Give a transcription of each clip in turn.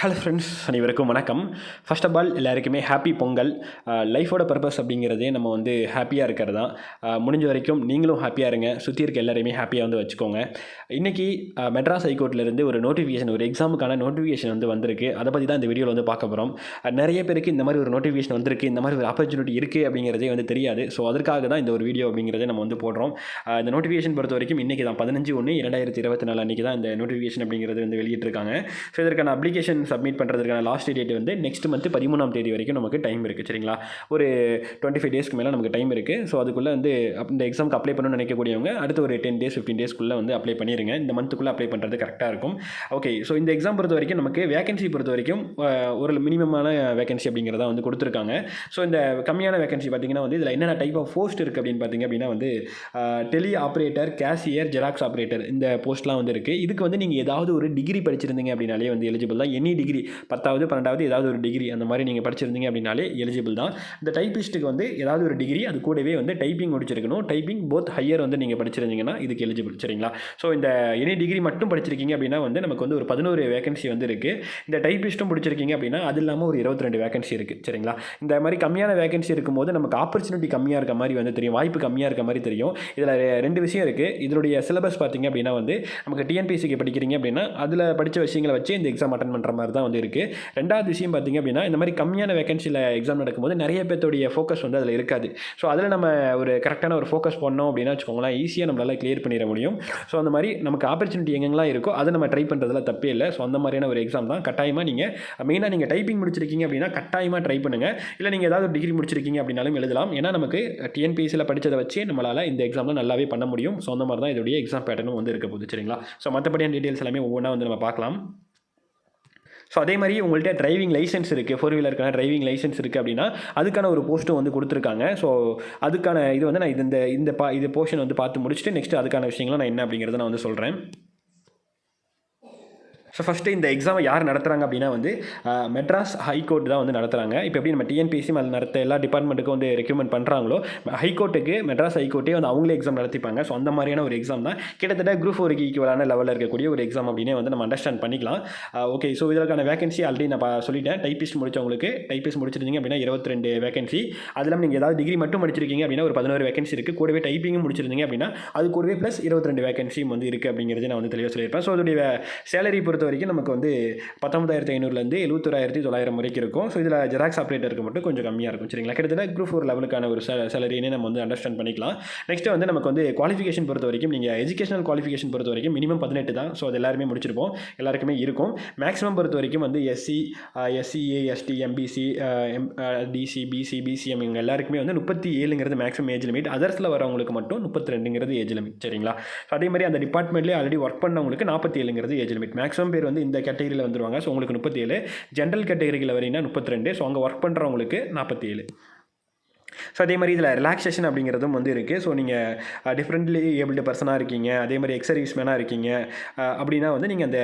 Hello friends அனைவருக்கும் வணக்கம். First of all எல்லாருக்குமே ஹாப்பி பொங்கல். லைஃபோட பர்பஸ் அப்படிங்கிறதே நம்ம வந்து ஹாப்பியாக இருக்கிறது? தான் முடிஞ்ச வரைக்கும் நீங்களும் ஹாப்பியாக இருங்க. சுற்றி இருக்க எல்லாரையுமே ஹாப்பியாக வந்து வச்சுக்கோங்க. இன்றைக்கி மெட்ராஸ் ஹைகோர்ட்லேருந்து ஒரு நோட்டிஃபிகேஷன் ஒரு எக்ஸாமுக்கான நோட்டிஃபிகேஷன் வந்து வந்திருக்கு. அதை பற்றி தான் இந்த வீடியோவில் வந்து பார்க்க போகிறோம் நிறைய பேருக்கு இந்த மாதிரி ஒரு நோட்டிஃபிகேஷன் வந்திருக்கு. இந்த மாதிரி ஒரு ஆப்பர்ச்சுனிட்டி இருக்குது அப்படிங்கிறதே வந்து தெரியாது. ஸோ அதற்காக தான் இந்த ஒரு வீடியோ அப்படிங்கிறத நம்ம வந்து போடுறோம். இந்த நோட்டிஃபிகேஷன் பொறுத்த வரைக்கும் இன்றைக்கி தான் பதினஞ்சு ஒன்று இரண்டாயிரத்தி இருபத்தி நாலு அன்றைக்கி தான் இந்த நோட்டிஃபிகேஷன் அப்படிங்கிறது வந்து வெளியிட்டிருக்காங்க. ஸோ இதற்கான அப்ளிகேஷன் சப்மிட் பண்ணுறதுக்கான லாஸ்ட் டேட் வந்து நெக்ஸ்ட் மந்த் பதிமூணாம் தேதி வரைக்கும் நமக்கு டைம் இருக்குது சரிங்களா? ஒரு டுவெண்ட்டி ஃபைவ் டேஸ்க்கு மேலே நமக்கு டைம் இருக்குது ஸோ அதுக்குள்ளே வந்து இந்த எக்ஸாமுக்கு அப்ளை பண்ணணும்னு நினைக்கக்கூடியவங்க அடுத்து ஒரு டென் டேஸ் ஃபிஃப்டீன் டேஸ்க்குள்ளே வந்து அப்ளை பண்ணிடுங்க இந்த மந்த்துக்குள்ளே அப்ளை பண்ணுறது கரெக்டாக இருக்கும். ஓகே ஸோ இந்த எக்ஸாம் பொறுத்த வரைக்கும் நமக்கு வேகன்சி பொறுத்த வரைக்கும் ஒரு மினிமமான வேகன்சி அப்படிங்கிறத வந்து கொடுத்துருக்காங்க. ஸோ இந்த கம்மியான வேகன்சி பார்த்தீங்கன்னா வந்து இதில் என்னென்ன டைப் ஆஃப் போஸ்ட் இருக்குது அப்படின்னு பார்த்தீங்க அப்படின்னா வந்து tele operator cashier xerox operator இந்த போஸ்ட்லாம் வந்து இருக்குது இதுக்கு வந்து நீங்கள் ஏதாவது ஒரு டிகிரி படிச்சிருந்தீங்க அப்படின்னாலே வந்து எலிஜிபிள் தான். எனி டிகிரி பத்தாவது பன்னெண்டாவது ஏதாவது ஒரு டிகிரி அந்த மாதிரி நீங்கள் படிச்சிருந்தீங்க அப்படின்னாலே எலிஜிபிள் தான். இந்த டைப்பிஸ்ட்டுக்கு வந்து ஏதாவது ஒரு டிகிரி அது கூடவே வந்து டைப்பிங் முடிச்சிருக்கணும். டைப்பிங் போத் ஹையர் வந்து நீங்கள் படிச்சிருந்தீங்கன்னா இதுக்கு எலிஜிபிள் சரிங்களா? ஸோ இந்த எனி டிகிரி மட்டும் படிச்சிருக்கீங்க அப்படின்னா வந்து நமக்கு வந்து ஒரு பதினோரு வேகன்சி வந்து இருக்குது இந்த டைப்பிஸ்ட்டும் பிடிச்சிருக்கீங்க அப்படின்னா அது இல்லாமல் ஒரு இருபத்தி ரெண்டு வேகன்சி இருக்குது சரிங்களா? இந்த மாதிரி கம்மியான வேகன்சி இருக்கும்போது நமக்கு ஆப்பர்ச்சுனிட்டி கம்மியாக இருக்க மாதிரி வந்து தெரியும். வாய்ப்பு கம்மியாக இருக்க மாதிரி தெரியும். இதில் ரெண்டு விஷயம் இருக்குது இதனுடைய சிலபஸ் பார்த்தீங்க அப்படின்னா வந்து நமக்கு டிஎன்பிசிக்கு படிக்கிறீங்க அப்படின்னா அதில் படித்த விஷயங்களை வச்சு இந்த எக்ஸாம் அட்டன் பண்ணுற மாதிரி தான் வந்து இருக்குது ரெண்டாவது விஷயம் பார்த்தீங்க அப்படின்னா இந்த மாதிரி கம்மியான வேகன்சியில் எக்ஸாம் நடக்கும்போது நிறைய பேர்த்துடைய ஃபோக்கஸ் வந்து அதில் இருக்காது. ஸோ அதில் நம்ம ஒரு கரெக்டான ஒரு ஃபோக்கஸ் பண்ணோம் அப்படின்னா வச்சுக்கோங்களேன் ஈஸியாக நம்மளால் கிளியர் பண்ணிட முடியும். ஸோ அந்த மாதிரி நமக்கு ஆப்பர்ச்சுனிட்டி எங்கெங்கெல்லாம் இருக்கோ அதை நம்ம ட்ரை பண்ணுறதுல தப்பே இல்லை. ஸோ அந்த மாதிரியான ஒரு எக்ஸாம் தான். கட்டாயமாக நீங்கள் மெயினாக நீங்கள் டைப்பிங் முடிச்சிருக்கீங்க அப்படின்னா கட்டாயமாக ட்ரை பண்ணுங்கள் இல்லை நீங்கள் ஏதாவது டிகிரி முடிச்சிருக்கீங்க அப்படின்னாலும் எழுதலாம். ஏன்னா நமக்கு டிஎன்பிஎஸ்சியில் படித்ததை வச்சு நம்மளால் இந்த எக்ஸாமில் நல்லாவே பண்ண முடியும். ஸோ அந்த மாதிரி தான் இதோடைய எக்ஸாம் பேட்டர்னும் வந்து இருக்க போகுது. சரிங்களா? ஸோ மற்றபடியான டீட்டெயில்ஸ் எல்லாமே ஒவ்வொன்றா வந்து நம்ம பார்க்கலாம். ஸோ அதே மாதிரி உங்கள்கிட்ட டிரைவிங் லைசன்ஸ் இருக்குது ஃபோர் வீலருக்கான டிரைவிங் லைசன்ஸ் இருக்குது அப்படின்னா அதுக்கான ஒரு போஸ்ட்டும் வந்து கொடுத்துருக்காங்க. ஸோ அதுக்கான இது வந்து நான் இந்த இந்த பா இது போர்ஷன் வந்து பார்த்து முடிச்சுட்டு நெக்ஸ்ட் அதுக்கான விஷயங்களும் நான் என்ன அப்படிங்கிறத நான் வந்து சொல்கிறேன் ஸோ ஃபஸ்ட்டு இந்த எக்ஸாமை யார் நடத்துகிறாங்க அப்படின்னா வந்து மெட்ராஸ் ஹைகோர்ட் தான் வந்து நடத்துகிறாங்க இப்போ எப்படி நம்ம டிஎன்பிஎஸ்சி மேலே நடத்த எல்லா டிபார்ட்மெண்ட்டுக்கும் வந்து ரெக்யூமெண்ட் பண்ணுறாங்களோ ஹைகோர்ட்டுக்கு மெட்ராஸ் ஹைகோர்ட்டே வந்து அவங்களே எக்ஸாம் நடத்திப்பாங்க. ஸோ அந்த மாதிரியான ஒரு எக்ஸாம் தான். கிட்டத்தட்ட குரூப் ஒரு ஈக்குவலான லெவலில் இருக்கக்கூடிய ஒரு எக்ஸாம் அப்படின்னே வந்து நம்ம அண்டர்ஸ்டாண்ட் பண்ணிக்கலாம். ஓகே ஸோ இதற்கான வேகன்சி ஆல்ரெடி நான் சொல்லிட்டேன். டைப்பிஸ்ட் முடிச்சவங்களுக்கு டைப்பிஸ்ட் முடிச்சிருந்தீங்க அப்படின்னா இருபத்தி ரெண்டு வேகன்சி அதில் நீங்கள் ஏதாவது டிகிரி மட்டும் முடிச்சிருக்கீங்க அப்படின்னா ஒரு பதினோரு வேகன்சி இருக்குது கூடவே டைப்பிங்கும் முடிச்சிருந்தீங்க அப்படின்னா அது கூடவே ப்ளஸ் இருபத்தி ரெண்டு வேகன்சியும் வந்து இருக்குது அப்படிங்கிறது நான் வந்து தெளிவாக சொல்லியிருப்பேன். ஸோ அதோடைய சேலரி பொறுத்த வரைக்கும் நமக்கு வந்து பத்தொன்பதாயிரத்தி ஐநூறுலேருந்து எழுபத்தொராயிரத்தி தொள்ளாயிரம் வரைக்கும் இருக்கும். ஸோ இதில் ஜெராக்ஸ் ஆப்ரேட்டருக்கு மட்டும் கொஞ்சம் கம்மியாக இருக்கும். சரிங்களா? கிட்டத்தட்ட குரூப் ஃபோர் லெவலுக்கான ஒரு சேலரினே நம்ம வந்து அண்டர்ஸ்டாண்ட் பண்ணிக்கலாம். நெக்ஸ்ட்டு வந்து நமக்கு வந்து குவாலிஃபிகேஷன் பொறுத்த வரைக்கும் நீங்கள் எஜுகேஷனல் குவாலிஃபிகேஷன் பொறுத்த வரைக்கும் மினிமம் பதினெட்டு தான். ஸோ அது எல்லாருமே முடிச்சிருப்போம். எல்லாருக்குமே இருக்கும். மேக்ஸிமம் பொறுத்த வரைக்கும் வந்து SC SCA ST MBC M DC BC BCM இவங்க எல்லாருக்குமே வந்து முப்பத்தி ஏழுங்கிறது மேக்ஸிமம் ஏஜ் லிமிட் அதர்ஸில் வரவங்களுக்கு மட்டும் முப்பத்தி ரெண்டுங்கிறது ஏஜ் லிமிட் சரிங்களா? ஸோ அதே மாதிரி அந்த டிபார்ட்மெண்ட்லேயே ஆல்ரெடி ஒர்க் பண்ணவங்களுக்கு நாற்பத்தி ஏழுங்கிறது ஏஜ் லிமிட் மேக்ஸிமம் பேர் வந்து இந்த கேட்டகரியில் வந்துருவாங்க. ஸோ உங்களுக்கு முப்பத்தி ஏழு. ஜென்ரல் கேட்டகரியில் வரீங்கன்னா முப்பத்தி ரெண்டு. ஸோ அங்கே ஒர்க் பண்ணுறவங்களுக்கு நாற்பத்தி ஏழு. ஸோ அதே மாதிரி இதில் ரிலாக்ஸேஷன் அப்படிங்கிறதும் வந்து இருக்குது ஸோ நீங்கள் டிஃப்ரெண்ட்லி ஏபிள்டு பர்சனாக இருக்கீங்க. அதே மாதிரி எக்ஸர்வீஸ் மேனாக இருக்கீங்க. அப்படின்னா வந்து நீங்கள் அந்த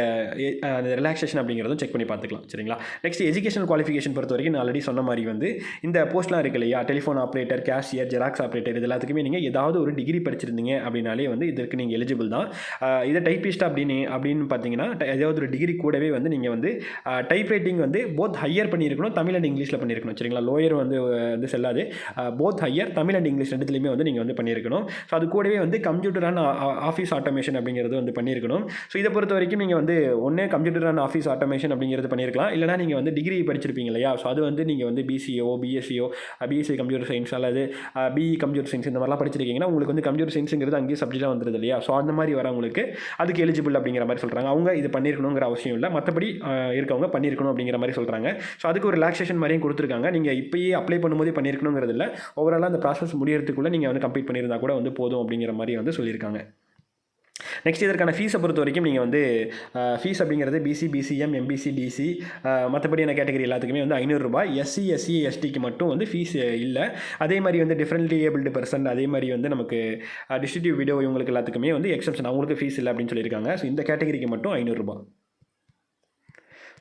அந்த ரிலாக்ஸேஷன் அப்படிங்கிறதும் செக் பண்ணி பார்த்துக்கலாம். சரிங்களா? நெக்ஸ்ட் எஜுகேஷனல் குவாலிஃபிகேஷன் பொறுத்த வரைக்கும் நான் ஆல்ரெடி சொன்ன மாதிரி வந்து இந்த போஸ்ட்லாம் இருக்கு இல்லையா? Telephone operator cashier xerox operator இது எல்லாத்துக்குமே நீங்கள் ஏதாவது ஒரு டிகிரி படிச்சிருந்தீங்க அப்படின்னாலே வந்து இதற்கு நீங்கள் எலிஜிபிள் தான். இதை டைப்பிஸ்ட் அப்படின்னு அப்படின்னு பார்த்தீங்கன்னா ஏதாவது ஒரு டிகிரி கூடவே வந்து நீங்கள் வந்து டைப் ரைட்டிங் வந்து போத் ஹையர் பண்ணியிருக்கணும் தமிழ் அண்ட் இங்கிலீஷில் பண்ணியிருக்கணும். சரிங்களா? லோயர் வந்து வந்து செல்லாது. Both higher Tamil and English ரெண்டுத்துலையுமே வந்து நீங்கள் வந்து பண்ணியிருக்கணும். ஸோ அது கூடவே வந்து கம்ப்யூட்டர் அண்ட் ஆஃபீஸ் ஆட்டோமேஷன் அப்படிங்கிறது வந்து பண்ணியிருக்கணும். ஸோ இதை பொறுத்த வரைக்கும் நீங்கள் வந்து ஒன்றே கம்ப்யூட்டர் அண்ட் ஆஃபீஸ் ஆட்டோமேஷன் அப்படிங்கிறது பண்ணியிருக்கலாம். இல்லைனா நீங்கள் வந்து டிகிரி படிச்சிருப்பீங்க இல்லையா? ஸோ அது வந்து நீங்கள் வந்து பிசிஓ பிஎஸ்சிஓ பிஎஸ்சி கம்ப்யூட்டர் சயின்ஸ் அல்லது பிஇ கம்ப்யூட்டர் சயின்ஸ் இந்த மாதிரிலாம் படிச்சிருக்கீங்கன்னா உங்களுக்கு வந்து கம்ப்யூட்டர் சயின்ஸுங்கிறது அங்கேயே சப்ஜெக்டாக வந்துருது இல்லையா? ஸோ அந்த மாதிரி வரவங்களுக்கு அதுக்கு எலிஜிபிள் அப்படிங்கிற மாதிரி சொல்கிறாங்க அவங்க இது பண்ணியிருக்கணுங்கிற அவசியம் இல்லை. மற்றபடி இருக்கவங்க பண்ணியிருக்கணும் அப்படிங்கிற மாதிரி சொல்கிறாங்க ஸோ அதுக்கு ஒரு ரிலாக்ஸேஷன் மாதிரியும் கொடுத்துருக்காங்க. நீங்கள் இப்போயே அப்ளை பண்ணும்போதே பண்ணியிருக்கணுங்கிறது இல்லை. ஓவராலாக அந்த ப்ராசஸ் முடியறதுக்குள்ளே நீங்கள் வந்து கம்ப்ளீட் பண்ணியிருந்தா கூட வந்து போதும் அப்படிங்கிற மாதிரி வந்து சொல்லியிருக்காங்க. நெக்ஸ்ட் இதற்கான ஃபீஸை பொறுத்த வரைக்கும் நீங்கள் வந்து ஃபீஸ் அப்படிங்கிறது பிசி பிசிஎம் எம்பிசி டிசி மற்றபடியான கேட்டகரி எல்லாத்துக்குமே வந்து ஐநூறுரூபா எஸ்சி எஸ்சி எஸ்டிக்கு மட்டும் வந்து ஃபீஸ் இல்லை. அதே மாதிரி வந்து டிஃப்ரெண்ட்லி ஏபிள்டு பர்சன் அதே மாதிரி வந்து நமக்கு டிஸ்ட்ரிபியூட் வீடியோ இவங்களுக்கு எல்லாத்துக்குமே வந்து எக்ஸப்ஷன் அவங்களுக்கு ஃபீஸ் இல்லை அப்படின்னு சொல்லியிருக்காங்க. ஸோ இந்த கேட்டகரிக்கு மட்டும் ஐநூறுரூபா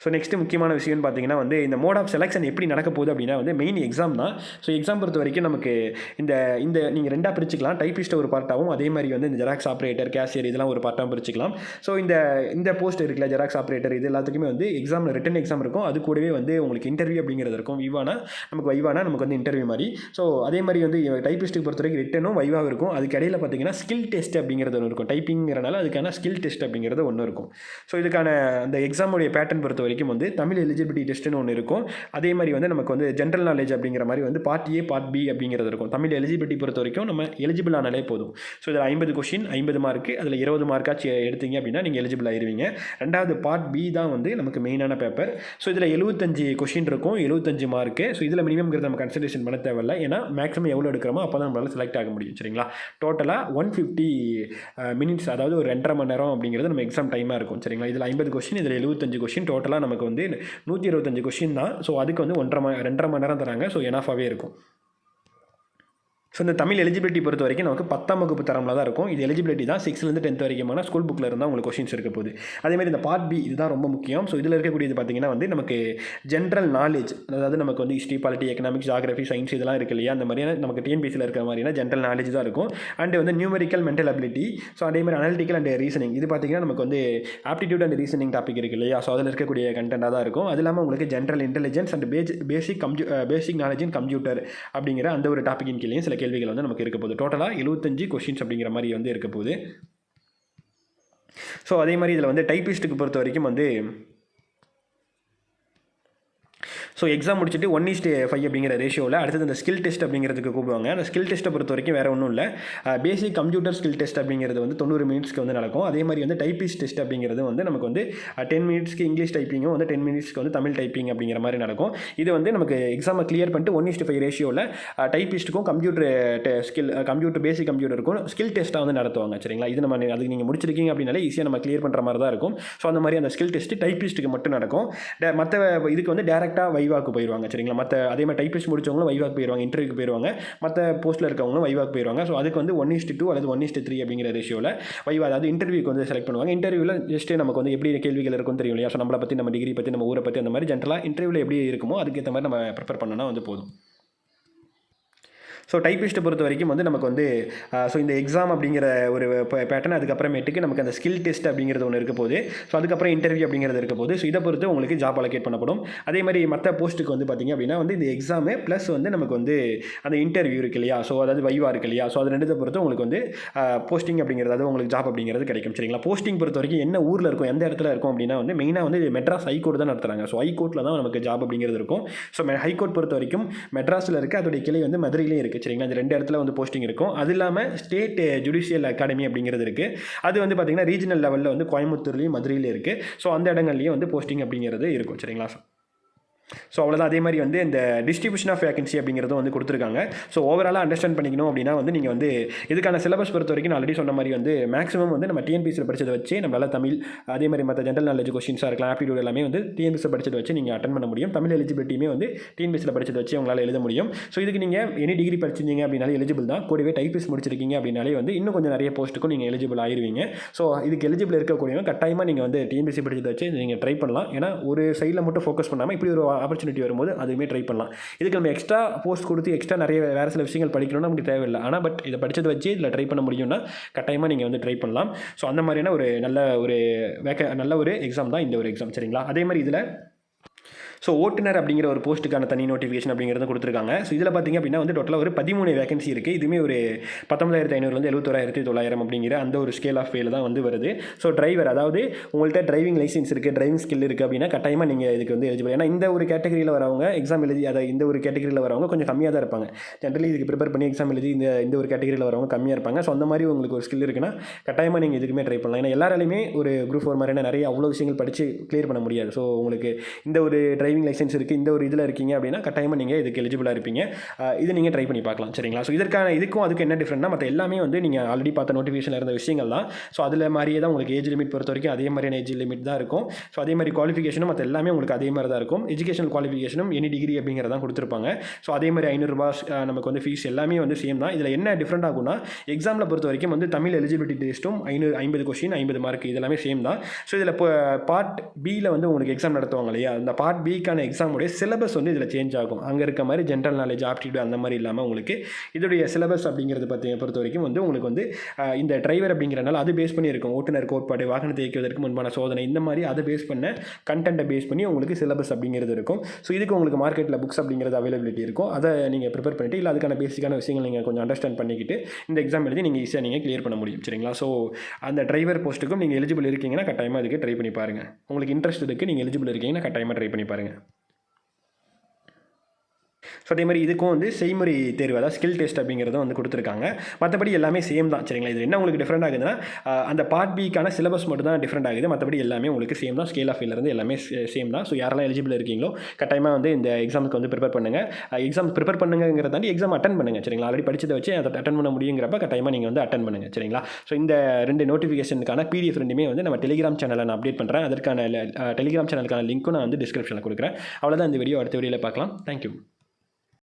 ஸோ நெக்ஸ்ட்டு முக்கியமான விஷயம்னு பார்த்தீங்கன்னா வந்து இந்த மோட் ஆஃப் செலெக்ஷன் எப்படி நடக்க போகுது அப்படின்னா வந்து மெயின் எக்ஸாம் தான். ஸோ எக்ஸாம் பொறுத்த வரைக்கும் நமக்கு இந்த இந்த நீங்கள் ரெண்டாக பிரிச்சுக்கலாம். டைப்பிஸ்ட்டை ஒரு பார்ட்டாகவும் அதே மாதிரி வந்து இந்த ஜெராக்ஸ் ஆப்ரேட்டர் கேஷியர் இதெல்லாம் ஒரு பார்ட்டாகவும் பிரிச்சுக்கலாம். ஸோ இந்த இந்த போஸ்ட் இருக்குல்ல ஜெராக்ஸ் ஆப்ரேட்டர் இது எல்லாத்துக்குமே வந்து எக்ஸாமில் ரிட்டன் எக்ஸாம் இருக்கும். அது கூடவே வந்து உங்களுக்கு இன்டர்வியூ அப்படிங்கிறது இருக்கும். விவானா நமக்கு வைவானா நமக்கு வந்து இன்டர்வியூ மாதிரி. ஸோ அதே மாதிரி வந்து டைப்பிஸ்ட்டுக்கு பொறுத்த வரைக்கும் ரிட்டனும் வைவாக இருக்கும். அதுக்கு இடையில் பார்த்தீங்கன்னா ஸ்கில் டெஸ்ட் அப்படிங்கிறது ஒன்று இருக்கும். டைப்பிங்கிறனால அதுக்கான ஸ்கில் டெஸ்ட் அப்படிங்கிறது ஒன்று இருக்கும். ஸோ இதுக்கான அந்த எக்ஸாமுடைய பேட்டர்ன் பொறுத்த வரைக்கும் வந்து தமிழ் எலிஜிபிலிட்டி டெஸ்ட்னு ஒன்று இருக்கும். அதே மாதிரி வந்து நமக்கு வந்து ஜென்ரல் நாலேஜ் அப்படிங்கிற மாதிரி வந்து பார்ட் ஏ பார்ட் பி அப்படிங்கிறது இருக்கும். தமிழ் எலிஜிபிலிட்டி பொறுத்த வரைக்கும் நம்ம எலிஜிபிள் ஆனாலே போதும். ஸோ இதில் ஐம்பது கொஷின் ஐம்பது மார்க்கு அதில் இருபது மார்க்காச்சும் எடுத்தீங்க அப்படின்னா நீங்கள் எலிஜிபிள் ஆயிருவீங்க. ரெண்டாவது பார்ட் பி தான் வந்து நமக்கு மெயினான பேப்பர் ஸோ இதில் எழுபத்தஞ்சு கொஷின் இருக்கும் எழுபத்தஞ்சு மார்க்கு ஸோ இதில் மினிமம்ங்கிறது நம்ம கன்சிடரேஷன் பண்ண தேவையில்ல. ஏன்னா மேக்ஸிமம் எவ்வளோ எடுக்கிறோமோ அப்போ தான் நம்மளால் செலக்ட் ஆக முடியும் சரிங்களா? டோட்டலாக ஒன் ஃபிஃப்டி மினிட்ஸ் அதாவது ஒரு ரெண்டரை மணி நேரம் அப்படிங்கிறது நம்ம எக்ஸாம் டைமாக இருக்கும் சரிங்களா? இதில் ஐம்பது கொஷின் இதில் எழுபத்தஞ்சு கொஷின் டோட்டலாக நமக்கு வந்து நூற்றி இருபத்தஞ்சு கொஷின் தான். ஸோ அதுக்கு வந்து ஒன்றரை ரெண்டரை மணி நேரம் தராங்க. ஸோ எனாஃபாகவே இருக்கும். ஸோ இந்த தமிழ் எலிஜிபிலிட்டி பொறுத்த வரைக்கும் நமக்கு பத்தாம் வகுப்பு தரமில் தான் இருக்கும். இது எலிஜிபிலிட்டி தான் சிக்ஸ்லேருந்து டென்த் வரைக்குமான ஸ்கூல் புக்கில் இருந்தால் உங்களுக்கு கொஷின்ஸ் இருக்க போகுது. அதேமாதிரி இந்த பார்ட் பி இதுதான் ரொம்ப முக்கியம். ஸோ இதில் இருக்கக்கூடியது பார்த்தீங்கன்னா வந்து நமக்கு ஜென்ரல் நாலேஜ் அதாவது நமக்கு வந்து history polity economics geography science இதெல்லாம் இருக்கு இல்லையா? அந்த மாதிரியான நமக்கு டிஎன்பிசியில் இருக்கிற மாதிரியான ஜென்ரல் நாலேஜ் தான் இருக்கும். அண்ட் வந்து நியூமெரிக்கல் மென்டல் அபிலிட்டி ஸோ அதே மாதிரி அனாலிட்டிக்கல் அண்ட் ரீசனிங் இது பார்த்தீங்கன்னா நமக்கு வந்து ஆப்டிடியூட் அண்ட் ரீசனிங் டாபிக் இருக்கு இல்லையா? ஸோ அதில் இருக்கக்கூடிய கண்டென்ட்டாக தான் இருக்கும். அது இல்லாமல் உங்களுக்கு general intelligence and page basic கம்ப்யூ basic knowledge in computer அப்படிங்கிற அந்த ஒரு டாப்பிக்கின் கீழே சில கேள்விகள் வந்து நமக்கு இருக்க போகுது. டோட்டலாக எழுபத்தஞ்சு கொஷின்ஸ் அப்படிங்கிற மாதிரி வந்து இருக்க போகுது. ஸோ அதே மாதிரி இதில் வந்து டைப்பிஸ்ட்டுக்கு பொறுத்த வரைக்கும் வந்து ஸோ எக்ஸாம் முடிச்சுட்டு ஒன் இஸ்ட் ஃபைவ் அப்படிங்கிற ரேஷியோவில் அடுத்தது அந்த ஸ்கில் டெஸ்ட் அப்படிங்கிறதுக்கு கூப்பிடுவாங்க. அந்த ஸ்கில் டெஸ்ட்டை பொறுத்த வரைக்கும் வேறு ஒன்றும் இல்லை. பேசிக் கம்ப்யூட்டர் ஸ்கில் டெஸ்ட் அப்படிங்கிறது வந்து தொண்ணூறு மினிட்ஸ்க்கு வந்து நடக்கும். அதே மாதிரி வந்து டைப்பிஸ்ட் டெஸ்ட் அப்படிங்கிறது வந்து நமக்கு வந்து டென் மினிட்ஸ்க்கு இங்கிலீஷ் டைப்பிங்கும் வந்து டென் மினிட்ஸ்க்கு வந்து தமிழ் டைப்பிங் அப்படிங்கிற மாதிரி நடக்கும். இது வந்து நமக்கு எக்ஸாமை கிளியர் பண்ணிட்டு ஒன் இஸ்ட் ஃபைவ் ரேஷியோவில் டைப்பிஸ்ட்டுக்கும் கம்ப்யூட்டர் ஸ்கில் கம்ப்யூட்டர் பேசிக் கம்ப்யூட்டருக்கும் ஸ்கில் டெஸ்ட்டாக வந்து நடத்துவாங்க. சரிங்களா? இது நம்ம அதுக்கு நீங்கள் முடிச்சிருக்கீங்க அப்படின்னாலே ஈஸியாக நம்ம கிளியர் பண்ணுற மாதிரி தான் இருக்கும். ஸோ அந்த மாதிரி அந்த ஸ்கில் டெஸ்ட்டு டைப்பிஸ்ட்டுக்கு மட்டும் நடக்கும். மற்ற இதுக்கு வந்து டேரக்ட் டேரெக்டாக வைவாக்கு போயிடுவாங்க சரிங்களா? மற்ற அதே மாதிரி டைப்பிஸ்ட் முடிச்சவங்களும் வைவாக்கு போயிடுவாங்க இன்டர்வியூக்கு போயிடுவாங்க மற்ற போஸ்ட்டில் இருக்கவங்களும் வைவாக்கு போயிடுவாங்க ஸோ அதுக்கு வந்து one is to two one is to அப்படிங்கிற ரேஷியோவில் வைவா அதாவது இன்டர்வியூக்கு வந்து செலக்ட் பண்ணுவாங்க. இன்டர்வியூவில் ஜஸ்ட்டு நமக்கு வந்து எப்படி கேள்விகள் இருக்கும்னு தெரியும் இல்லையா? ஸோ நம்மளை பற்றி நம்ம டிகிரி பற்றி நம்ம ஊரை பற்றி அந்த மாதிரி ஜென்ரலாக இன்டர்வியூவில் எப்படி இருக்குமோ அதுக்கேற்ற மாதிரி நம்ம ப்ரிப்பேர் பண்ணோன்னா வந்து போதும். ஸோ டைப்பிஸ்ட்டை பொறுத்த வரைக்கும் வந்து நமக்கு வந்து ஸோ இந்த எக்ஸாம் அப்படிங்கிற ஒரு பேட்டர்ன் அதுக்கப்புறமேட்டுக்கு நமக்கு அந்த ஸ்கில் டெஸ்ட் அப்படிங்கிறது ஒன்று இருக்க போது ஸோ அதுக்கப்புறம் இன்டர்வியூ அப்படிங்கிறது இருக்க போது ஸோ இதை பொறுத்து உங்களுக்கு ஜாப் அலோகேட் பண்ணப்படும். அதே மாதிரி மற்ற போஸ்ட்டுக்கு வந்து பார்த்திங்க அப்படின்னா வந்து இந்த எக்ஸாமு ப்ளஸ் வந்து நமக்கு வந்து அந்த இன்டர்வியூ இருக்கு இல்லையா? ஸோ அதாவது வைவா இருக்கு இல்லையா? ஸோ அது ரெண்டுத்தை பொறுத்து உங்களுக்கு வந்து போஸ்டிங் அப்படிங்கிறது அதாவது உங்களுக்கு ஜாப் அப்படிங்கிறது கிடைக்கும். சரிங்களா? போஸ்டிங் பொறுத்த வரைக்கும் என்ன ஊரில் இருக்கும் எந்த இடத்துல இருக்கும் அப்படின்னா வந்து மெயினாக வந்து மெட்ராஸ் ஹைகோர்ட் தான் நடத்துகிறாங்க ஸோ ஹைகோர்ட்டில் தான் நமக்கு ஜாப் அப்படிங்கிறது இருக்கும். ஸோ ஹைகோர்ட் பொறுத்த வரைக்கும் மெட்ராஸில் இருக்குது அதோடைய கிளை வந்து மதுரையிலே இருக்குது சரிங்களா? இந்த ரெண்டு இடத்துல வந்து போஸ்டிங் இருக்கும். அது இல்லாமல் ஸ்டேட் ஜுடிஷியல் அகாடமி அப்படிங்கிறது இருக்குது அது வந்து பார்த்திங்கன்னா ரீஜனல் லெவலில் வந்து கோயம்புத்தூர்லேயும் மதுரையிலே இருக்குது ஸோ அந்த இடங்கள்லையும் வந்து போஸ்டிங் அப்படிங்கிறது இருக்கும் சரிங்களா ஸோ அவ்வளோதான் அதே மாதிரி வந்து இந்த டிஸ்ட்ரிபியூஷன் ஆஃப் வேகன்சி அப்படிங்கிறதும் வந்து கொடுத்துருக்காங்க. ஸோ ஓவராலாக அண்டர்ஸ்டாண்ட் பண்ணிக்கணும் அப்படின்னா வந்து நீங்கள் வந்து இதுக்கான சிலபஸ் பொறுத்த வரைக்கும் நான் ஆல்ரெடி சொன்ன மாதிரி வந்து மேக்ஸிமம் வந்து நம்ம டிஎன்பிசியில் படித்ததை வச்சு நம்மளால் தமிழ் அதே மாதிரி மற்ற ஜென்ரல் நாலேஜ் கொஸ்டின்ஸாக இருக்கலாம் ஆப்டிடியூட் எல்லாமே வந்து டிஎன்பிசியில் படிச்சதை வச்சு நீங்கள் அட்டன் பண்ண முடியும். தமிழ் எலிஜிபிலிட்டியுமே வந்து டிஎன்பிசியில் படித்ததை வச்சு உங்களால் எழுத முடியும். ஸோ இதுக்கு நீங்கள் எனி டிகிரி படிச்சிருந்தீங்க அப்படின்னாலே எலிஜிபிள் தான். கூடவே டைப்பிஸ் முடிச்சிருக்கீங்க அப்படின்னாலே வந்து இன்னும் கொஞ்சம் நிறைய போஸ்ட்டுக்கும் நீங்கள் எலிஜிபிள் ஆயிருவீங்க. ஸோ இதுக்கு எலிஜிபிள் இருக்கக்கூடியவங்க கட்டாயமாக நீங்கள் வந்து டிஎன்பிசி படித்ததை வச்சு நீங்கள் ட்ரை பண்ணலாம். ஏன்னா ஒரு சைடில் மட்டும் ஃபோக்கஸ் பண்ணாமல் இப்படி ஒரு ஆப்பர்ச்சுனிட்டி வரும்போது அதுவுமே ட்ரை பண்ணலாம். இதுக்கு நம்ம எக்ஸ்ட்ரா போஸ்ட் கொடுத்து எக்ஸ்ட்ரா நிறைய வேறு சில விஷயங்கள் படிக்கணும்னா நமக்கு தேவையில்லை. ஆனால் பட் இதை படித்ததை வச்சு இதில் ட்ரை பண்ண முடியும்னா கட்டாயமாக நீங்கள் வந்து ட்ரை பண்ணலாம். ஸோ அந்த மாதிரியான ஒரு நல்ல ஒரு வேக்க நல்ல ஒரு எக்ஸாம் தான் இந்த ஒரு எக்ஸாம் சரிங்களா? அதே மாதிரி இதில் ஸோ ஓட்டுநர் அப்படிங்கிற ஒரு போஸ்ட்டுக்கான தனி நோட்டிஃபிகேஷன் அப்படிங்கிறது கொடுத்துருக்காங்க. ஸோ இதில் பார்த்தீங்க அப்படின்னா வந்து டோட்டலாக ஒரு பதிமூணு வேகன்சி இருக்குது இதுவுமே ஒரு பத்தொன்பதாயிரத்தி ஐநூறுலேருந்து எழுபத்தோராயிரத்தி தொள்ளாயிரம் அப்படிங்கிற அந்த ஒரு ஸ்கேல் ஆஃப் வேல தான் வந்து வருது. ஸோ டிரைவர் அதாவது உங்கள்கிட்ட டிரைவிங் லைசன்ஸ் இருக்குது டிரைவிங் ஸ்கில் இருக்குது அப்படின்னா கட்டாயமாக நீங்கள் இதுக்கு வந்து எலிஜிபிள் ஏன்னா இந்த ஒரு கேட்டகரியில் வரவங்க எக்ஸாம் எழுதி அதை இந்த ஒரு கேட்டகரியில் வரவங்க கொஞ்சம் கம்மியாக தான் இருப்பாங்க. ஜென்ரலி இதுக்கு ப்ரிப்பேர் பண்ணி எக்ஸாம் எழுதி இந்த இந்த ஒரு கேட்டகரியில் வரவங்க கம்மியாக இருப்பாங்க. ஸோ அந்த மாதிரி உங்களுக்கு ஒரு ஸ்கில் இருக்குன்னா கட்டாயமாக நீங்கள் இதுக்குமே ட்ரை பண்ணலாம். ஏன்னா எல்லாராலையுமே ஒரு குரூப் ஃபோர் மாதிரியான நிறைய அவ்வளோ விஷயங்கள் படித்து கிளியர் பண்ண முடியாது. ஸோ உங்களுக்கு இந்த ஒரு டிரைவிங் டிரைவிங் லைசன்ஸ் இருக்குது இந்த ஒரு இதில் இருக்கீங்க அப்படின்னா கட்டாயமாக நீங்கள் இதுக்கு எலிஜிபிளாக இருப்பீங்க. இது நீங்கள் ட்ரை பண்ணி பார்க்கலாம் சரிங்களா? ஸோ இதற்கான இதுக்கும் அதுக்கு என்ன டிஃப்ரெண்ட்னா மற்ற எல்லாமே வந்து நீங்கள் ஆல்ரெடி பார்த்த நோட்டிஃபிகேஷனில் இருந்த விஷயங்கள் தான். ஸோ அதில் மாதிரியே தான் உங்களுக்கு ஏஜ் லிமிட் பொறுத்த வரைக்கும் அதே மாதிரியான ஏஜ் லிமிட் தான் இருக்கும். ஸோ அதே மாதிரி குவாலிஃபிகேஷனும் மற்ற எல்லாமே உங்களுக்கு அதே மாதிரி தான் இருக்கும். எஜுகேஷனல் குவாலிஃபிகேஷனும் எனி டிகிரி அப்படிங்கிறதான் கொடுத்துருப்பாங்க. ஸோ அதே மாதிரி ஐநூறுரூபா நமக்கு வந்து ஃபீஸ் எல்லாமே வந்து சேம் தான். இதில் என்ன டிஃப்ரெண்ட் ஆகும்னா எக்ஸாமில் பொறுத்த வரைக்கும் வந்து தமிழ் எலிஜிபிலிட்டி டெஸ்ட்டும் ஐநூறு ஐம்பது கொஸ்டின் ஐம்பது மார்க் இதெல்லாமே சேம் தான். ஸோ இதில் இப்போ பார்ட் பியில் வந்து உங்களுக்கு எக்ஸாம் நடத்துவாங்க இல்லையா? அந்த பார்ட் பி இதுக்கான எக்ஸாமுடைய சிலபஸ் வந்து இதில் சேஞ்ச் ஆகும். அங்கே இருக்க மாதிரி ஜென்ரல் நாலேஜ் ஆப்டிடியூட் அந்த மாதிரி இல்லாமல் உங்களுக்கு இதோடைய சிலபஸ் அப்படிங்கிறது பற்றிய பொறுத்த வரைக்கும் வந்து உங்களுக்கு வந்து இந்த டிரைவர் அப்படிங்கிறனால அது பேஸ் பண்ணி இருக்கும். ஓட்டுநர் கோட்பாடு வாகனத்தை இயக்குவதற்கு முன்பான சோதனை இந்த மாதிரி அதை பேஸ் பண்ண கண்டென்ட்டை பேஸ் பண்ணி உங்களுக்கு சிலபஸ் அப்படிங்கிறது இருக்கும். ஸோ இதுக்கு உங்களுக்கு மார்க்கெட்டில் புக்ஸ் அப்படிங்கிறது அவைலபிலிட்டி இருக்கும். அதை நீங்கள் ப்ரிப்பேர் பண்ணிட்டு இல்லை அதுக்கான பேசிக்கான விஷயங்கள் நீங்கள் கொஞ்சம் அண்டர்ஸ்டாண்ட் பண்ணிக்கிட்டு இந்த எக்ஸாம் எழுதி நீங்கள் ஈஸியாக நீங்கள் கிளியர் பண்ண முடியும். சரிங்களா? ஸோ அந்த டிரைவர் போஸ்ட்டுக்கும் நீங்கள் எலிஜிபிள் இருக்கீங்கன்னா கட்டாயமாக இதுக்கு ட்ரை பண்ணி பாருங்கள் உங்களுக்கு இன்ட்ரெஸ்ட் இருக்குது நீங்கள் எலிஜிபிள் இருக்கீங்கன்னா கட்டாயமாக ட்ரை பண்ணி பாருங்கள் ஸோ அதே மாதிரி இதுக்கும் வந்து செய்முறை தேர்வு அதாவது ஸ்கில் டெஸ்ட் அப்படிங்கிறதும் வந்து கொடுத்துருக்காங்க. மற்றபடி எல்லாமே சேம் தான். சரிங்களா? இது என்ன உங்களுக்கு டிஃப்ரெண்ட் ஆகுதுன்னா அந்த பார்ட் பிக்கான சிலபஸ் மட்டும் தான் டிஃப்ரெண்ட் ஆகுது. மற்றபடி எல்லாமே உங்களுக்கு சேம் தான். ஸ்கேல் ஆஃப் இருந்து எல்லாமே சேம் தான். ஸோ யாரெல்லாம் எலிஜிபிள் இருக்கீங்களோ கட்டாயமாக வந்து இந்த எக்ஸாமுக்கு வந்து ப்ரிப்பேர் பண்ணுங்கள் எக்ஸாம் ப்ரிப்பேர் பண்ணுங்கிறத தாண்டி எக்ஸாம் அட்டன் பண்ணுங்கள் சரிங்களா? ஆல்ரெடி படிச்சதை வச்சு அதை அட்டன் பண்ண முடியுங்கிறப்ப கட்டாயமாக நீங்கள் வந்து அட்டன் பண்ணுங்கள் சரிங்களா? ஸோ இந்த ரெண்டு நோட்டிஃபிகேஷனுக்கான பிடிஎஃப் ரெண்டுமே வந்து நம்ம டெலிகிராம் சேனலில் நான் அப்டேட் பண்ணுறேன் அதற்கான டெலிகிராம் சேனலுக்கான லிங்க்கும் நான் வந்து டிஸ்கிரிப்ஷனில் கொடுக்குறேன். அவ்வளோதான் இந்த வீடியோ அடுத்த வீடியோவில் பார்க்கலாம். தேங்க்யூ